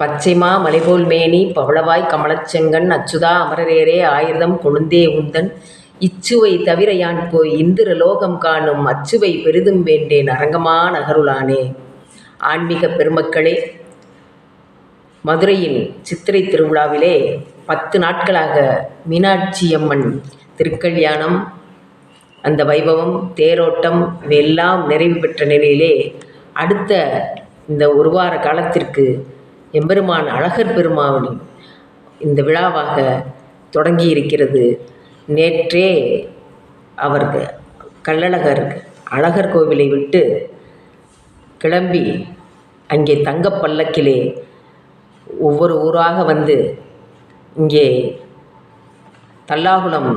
பச்சைமா மலைபோல் மேனி பவளவாய் கமலச்செங்கன் அச்சுதா அமரரேரே ஆயுதம் கொழுந்தே உந்தன். இச்சுவை தவிர யான் போய் இந்திர லோகம் காணும்? அச்சுவை பெரிதும் வேண்டேன் அரங்கமா நகருளானே. ஆன்மீக பெருமக்களே மதுரையின் சித்திரை திருவிழாவிலே பத்து நாட்களாக மீனாட்சி அம்மன் திருக்கல்யாணம் அந்த வைபவம் தேரோட்டம் இவையெல்லாம் நிறைவு பெற்ற நிலையிலே அடுத்த இந்த ஒரு வார காலத்திற்கு எம்பெருமான் அழகர் பெருமானின் இந்த விழாவாக தொடங்கி இருக்கிறது நேற்றே அவர் கள்ளழகர் அழகர் கோவிலை விட்டு கிளம்பி அங்கே தங்க பல்லக்கிலே ஒவ்வொரு ஊராக வந்து இங்கே தல்லாகுளம்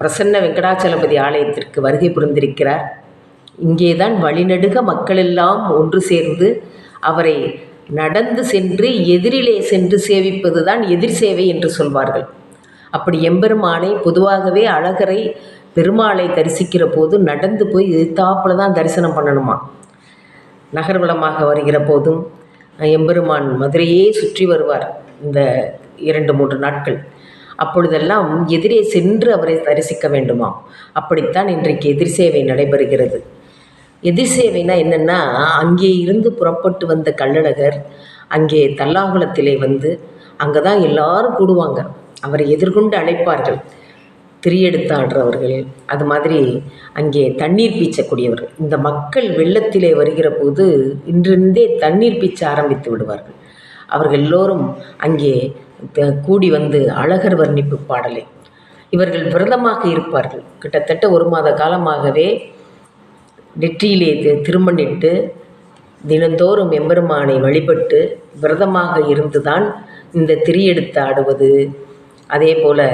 பிரசன்ன வெங்கடாச்சலபதி ஆலயத்திற்கு வருகை புரிந்திருக்கிறார். இங்கேதான் வழிநடுக மக்களெல்லாம் ஒன்று சேர்ந்து அவரை நடந்து சென்று எதிரிலே சென்று சேவிப்பது தான் எதிர் சேவை என்று சொல்வார்கள். அப்படி எம்பெருமானை பொதுவாகவே அழகரை பெருமாளை தரிசிக்கிற போது நடந்து போய் எதிர்த்தாப்புல தான் தரிசனம் பண்ணணுமா? நகர்வலமாக வருகிற போதும் எம்பெருமான் மதுரையே சுற்றி வருவார் இந்த இரண்டு மூன்று நாட்கள். அப்பொழுதெல்லாம் எதிரே சென்று அவரை தரிசிக்க வேண்டுமாம். அப்படித்தான் இன்றைக்கு எதிர் சேவை நடைபெறுகிறது. எதிர்சேவைனா என்னென்னா அங்கே இருந்து புறப்பட்டு வந்த கள்ளழகர் அங்கே தல்லாகுளத்திலே வந்து அங்கே தான் எல்லாரும் கூடுவாங்க. அவரை எதிர்கொண்டு அழைப்பார்கள். திரியெடுத்தாடுறவர்கள் அது மாதிரி அங்கே தண்ணீர் பீச்சக்கூடியவர்கள் இந்த மக்கள் வெள்ளத்திலே வருகிற போது இன்றிருந்தே தண்ணீர் பீச்ச ஆரம்பித்து விடுவார்கள். அவர்கள் எல்லோரும் அங்கே த- கூடி வந்து அழகர் வர்ணிப்பு பாடலை. இவர்கள் விரதமாக இருப்பார்கள். கிட்டத்தட்ட ஒரு மாத காலமாகவே நெற்றியிலே தி- திருமணிட்டு தினந்தோறும் எம்பெருமானை வழிபட்டு விரதமாக இருந்துதான் இந்த திரியெடுத்து ஆடுவது. அதே போல்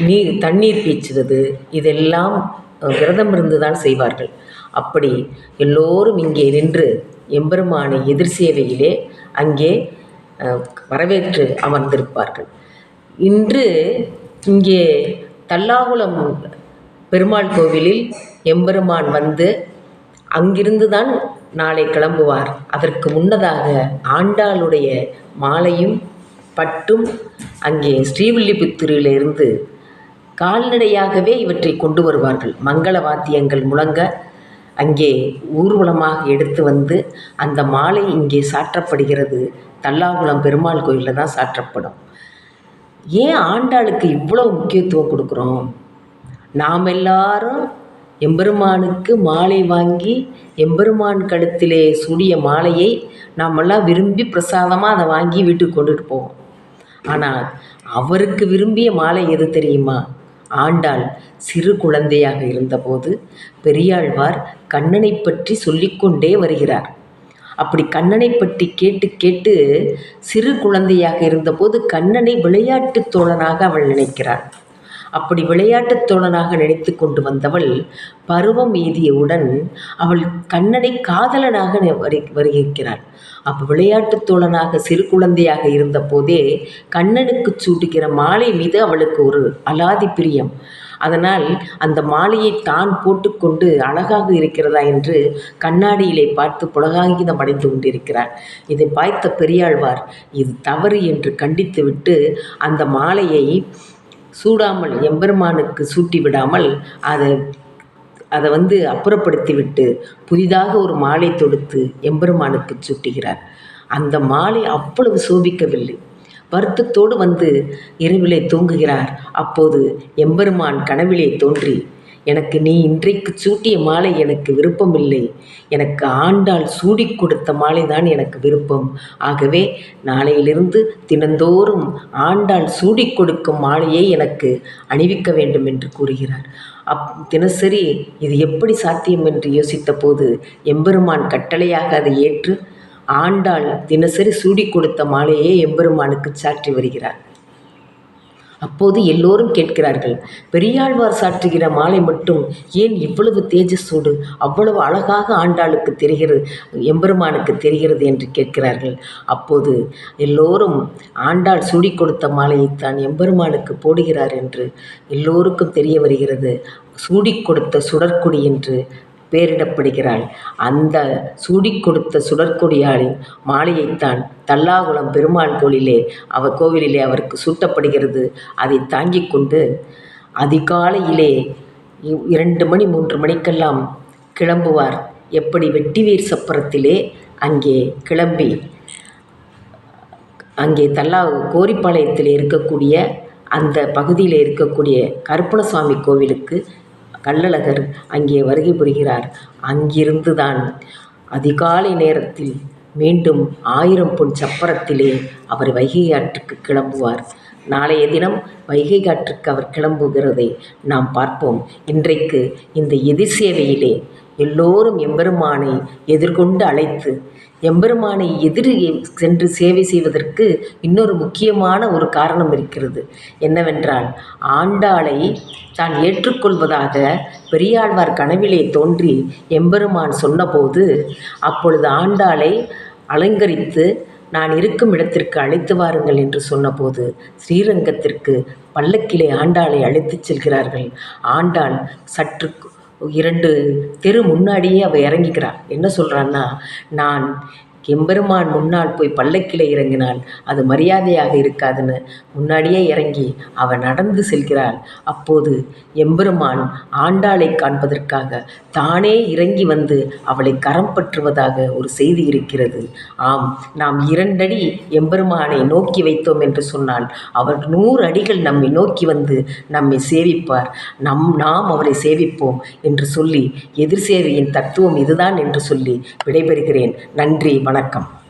நீர் தண்ணீர் பீச்சுவது இதெல்லாம் விரதம் இருந்து தான் செய்வார்கள். அப்படி எல்லோரும் இங்கே நின்று எம்பெருமானை எதிர் சேவையிலே அங்கே வரவேற்று அமர்ந்திருப்பார்கள். இன்று இங்கே தல்லாகுளம் பெருமாள் கோவிலில் எம்பெருமான் வந்து அங்கிருந்து தான் நாளை கிளம்புவார். அதற்கு முன்னதாக ஆண்டாளுடைய மாலையும் பட்டும் அங்கே ஸ்ரீவில்லிபுத்தூரிலிருந்து கால்நடையாகவே இவற்றை கொண்டு வருவார்கள். மங்கள வாத்தியங்கள் முழங்க அங்கே ஊர்வலமாக எடுத்து வந்து அந்த மாலை இங்கே சாற்றப்படுகிறது. தல்லாகுளம் பெருமாள் கோயிலில் தான் சாற்றப்படும். ஏன் ஆண்டாளுக்கு இவ்வளோ முக்கியத்துவம் கொடுக்குறோம்? நாம் எல்லாரும் எம்பெருமானுக்கு மாலை வாங்கி எம்பெருமான் கழுத்திலே சூடிய மாலையை நாமெல்லாம் விரும்பி பிரசாதமாக அதை வாங்கி வீட்டுக்கு கொண்டுட்டு போவோம். ஆனால் அவருக்கு விரும்பிய மாலை எது தெரியுமா? ஆண்டாள் சிறு குழந்தையாக இருந்தபோது பெரியாழ்வார் கண்ணனை பற்றி சொல்லிக்கொண்டே வருகிறார். அப்படி கண்ணனை பற்றி கேட்டு கேட்டு சிறு குழந்தையாக இருந்தபோது கண்ணனை விளையாட்டுத் தோழனாக அவள் நினைக்கிறாள். அப்படி விளையாட்டுத் தோழனாக நினைத்து கொண்டு வந்தவள் பருவம் எய்தியவுடன் அவள் கண்ணனை காதலனாக வரி வருகிறாள் அப்போ விளையாட்டுத் தோழனாக சிறு குழந்தையாக இருந்தபோதே கண்ணனுக்கு சூட்டுகிற மாலை மீது அவளுக்கு ஒரு அலாதி பிரியம். அதனால் அந்த மாலையை தான் போட்டுக்கொண்டு அழகாக இருக்கிறதா என்று கண்ணாடியிலே பார்த்து புலகாங்கிதம் அடைந்து கொண்டிருக்கிறார் இதை பாய்த்த பெரியாழ்வார் இது தவறு என்று கண்டித்துவிட்டு அந்த மாலையை சூடாமல் எம்பெருமானுக்கு சூட்டி விடாமல் அதை அதை வந்து அப்புறப்படுத்தி விட்டு புதிதாக ஒரு மாலை தொடுத்து எம்பெருமானுக்கு சூட்டுகிறார். அந்த மாலை அவ்வளவு சோபிக்கவில்லை. வருத்தத்தோடு வந்து இரவிலே தூங்குகிறார். அப்போது எம்பெருமான் கனவிலே தோன்றி எனக்கு நீ இன்றைக்கு சூட்டிய மாலை எனக்கு விருப்பமில்லை. எனக்கு ஆண்டாள் சூடி கொடுத்த மாலை தான் எனக்கு விருப்பம். ஆகவே நாளையிலிருந்து தினந்தோறும் ஆண்டாள் சூடிக் கொடுக்கும் மாலையை எனக்கு அணிவிக்க வேண்டும் என்று கூறுகிறார். அப் தினசரி இது எப்படி சாத்தியம் என்று யோசித்த போது எம்பெருமான் கட்டளையாக அதை ஏற்று ஆண்டாள் தினசரி சூடிக் கொடுத்த மாலையை எம்பெருமானுக்கு சாற்றி வருகிறார். அப்போது எல்லோரும் கேட்கிறார்கள் பெரியாழ்வார் சாற்றுகிற மாலை மட்டும் ஏன் இவ்வளவு தேஜஸோடு அவ்வளவு அழகாக ஆண்டாளுக்கு தெரிகிறது எம்பெருமானுக்கு தெரிகிறது? என்று கேட்கிறார்கள். அப்போது எல்லோரும் ஆண்டாள் சூடி கொடுத்த மாலையைத்தான் எம்பெருமானுக்கு போடுகிறார் என்று எல்லோருக்கும் தெரிய வருகிறது. சூடிக் கொடுத்த சுடற்கொடி என்று பெயரிடப்படுகிறாள் அந்த சூடி கொடுத்த சுடற்கொடியாளின் மாலையைத்தான் தல்லாகுளம் பெருமாள் கோவிலிலே அவர் கோவிலிலே அவருக்கு சூட்டப்படுகிறது. அதை தாங்கிக் கொண்டு அதிகாலையிலே இ- இரண்டு மணி மூன்று மணிக்கெல்லாம் கிளம்புவார். எப்படி வெட்டிவேர் சப்பரத்திலே? அங்கே கிளம்பி அங்கே தல்லா கோரிப்பாளையத்தில் இருக்கக்கூடிய அந்த பகுதியில் இருக்கக்கூடிய கருப்பணசுவாமி கோவிலுக்கு கள்ளழகர் அங்கே வருகை புரிகிறார். அங்கிருந்துதான் அதிகாலை நேரத்தில் மீண்டும் ஆயிரம் பொன் சப்பரத்திலே அவர் வைகை ஆற்றுக்கு கிளம்புவார். நாளைய தினம் வைகை காற்றுக்கு அவர் கிளம்புகிறதை நாம் பார்ப்போம். இன்றைக்கு இந்த எதிர் சேவையிலே எல்லோரும் எம்பெருமானை எதிர்கொண்டு அழைத்து எம்பெருமானை எதிர் சென்று சேவை செய்வதற்கு இன்னொரு முக்கியமான ஒரு காரணம் இருக்கிறது. என்னவென்றால் ஆண்டாளை தான் ஏற்றுக்கொள்வதாக பெரியாழ்வார் கனவிலே தோன்றி எம்பெருமான் சொன்னபோது அப்பொழுது ஆண்டாளை அலங்கரித்து நான் இருக்கும் இடத்திற்கு அழைத்து வாருங்கள் என்று சொன்னபோது ஸ்ரீரங்கத்திற்கு பல்லக்கிலே ஆண்டாளை அழைத்துச் செல்கிறார்கள். ஆண்டாள் சற்று இரண்டு தெரு முன்னாடியே அவள் இறங்கிக்கிறாள் என்ன சொல்கிறான்னா நான் எம்பெருமான் முன்னால் போய் பல்லக்கில் இறங்கினால் அது மரியாதையாக இருக்காதுன்னு. முன்னாடியே இறங்கி அவள் நடந்து செல்கிறாள். அப்போது எம்பெருமான் ஆண்டாளை காண்பதற்காக தானே இறங்கி வந்து அவளை கரம் பற்றுவதாக ஒரு செய்தி இருக்கிறது. ஆம் நாம் இரண்டடி எம்பெருமானை நோக்கி வைத்தோம் என்று சொன்னால் அவர் நூறு அடிகள் நம்மை நோக்கி வந்து நம்மை சேவிப்பார். நம் நாம் அவரை சேவிப்போம் என்று சொல்லி எதிர் சேவையின் தத்துவம் இதுதான் என்று சொல்லி விடைபெறுகிறேன். நன்றி வணக்கம்.